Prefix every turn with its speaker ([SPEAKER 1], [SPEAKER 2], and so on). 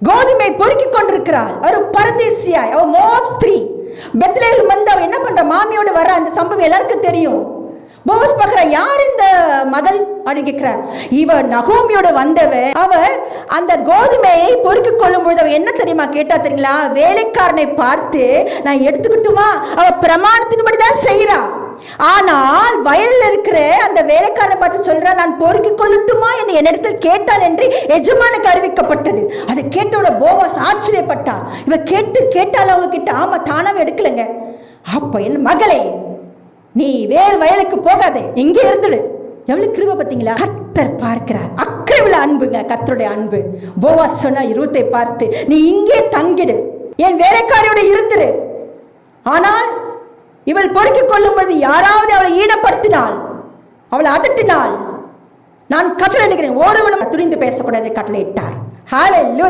[SPEAKER 1] கோதுமை பொறுக்கிக் கொண்டிருக்கிறாள். ஒரு பரதேசியாய் அவ மோப் ஸ்திரீ. பெத்லேயில் வந்து அவ என்ன பண்ற? மாமியோடு வர அந்த சம்பவம் எல்லாருக்கும் தெரியும். போஸ் பார்க்கிற யார் இந்த மகள் அப்படின்னு கேட்கிற இவ நகோமியோட வந்தவ அவ அந்த கோதுமையை பொறுக்கி கொள்ளும் பொழுது அவ என்ன தெரியுமா கேட்டா தெரியுங்களா? வேலைக்காரனை பார்த்து நான் எடுத்துக்கிட்டுமா? அவ பிரமாணத்தின்படி தான் செய்யறா ஆனால் வயல்ல இருக்கிற அந்த வேலைக்காரன் பார்த்து சொல்றான் நான் பொறுக்கி கொள்ளட்டுமா? என்று என்னிடத்தில் கேட்டாள் என்று எஜமானுக்கு அறிவிக்கப்பட்டது. அதை கேட்டோட போவாஸ் ஆச்சரியப்பட்டா இவ கேட்டு கேட்டால் அவங்க கிட்ட ஆமா தானாவே எடுக்கலைங்க. அப்ப என் மகளே நீ வேறு வயலுக்கு போகாதே இங்கே இருந்துடு எவ்வளவு கிருப பார்த்தீங்களா? கர்த்தர் பார்க்கிறார். அக்கறை உள்ள அன்புங்க கர்த்தருடைய அன்பு. போவாஸ் சொன்னா இருவத்தை பார்த்து நீ இங்கே தங்கிடு என் வேலைக்காரியோட இருந்துரு. ஆனால் இவள் பொறுக்கிக் கொள்ளும் பொழுது யாராவது அவளை ஈடுபடுத்தினால் அவளை அதட்டினாள் நான் கட்டளை இடுகிறேன் ஒருவனும் துணிந்து பேசக்கூடாது கட்டளை இட்டார் லூயா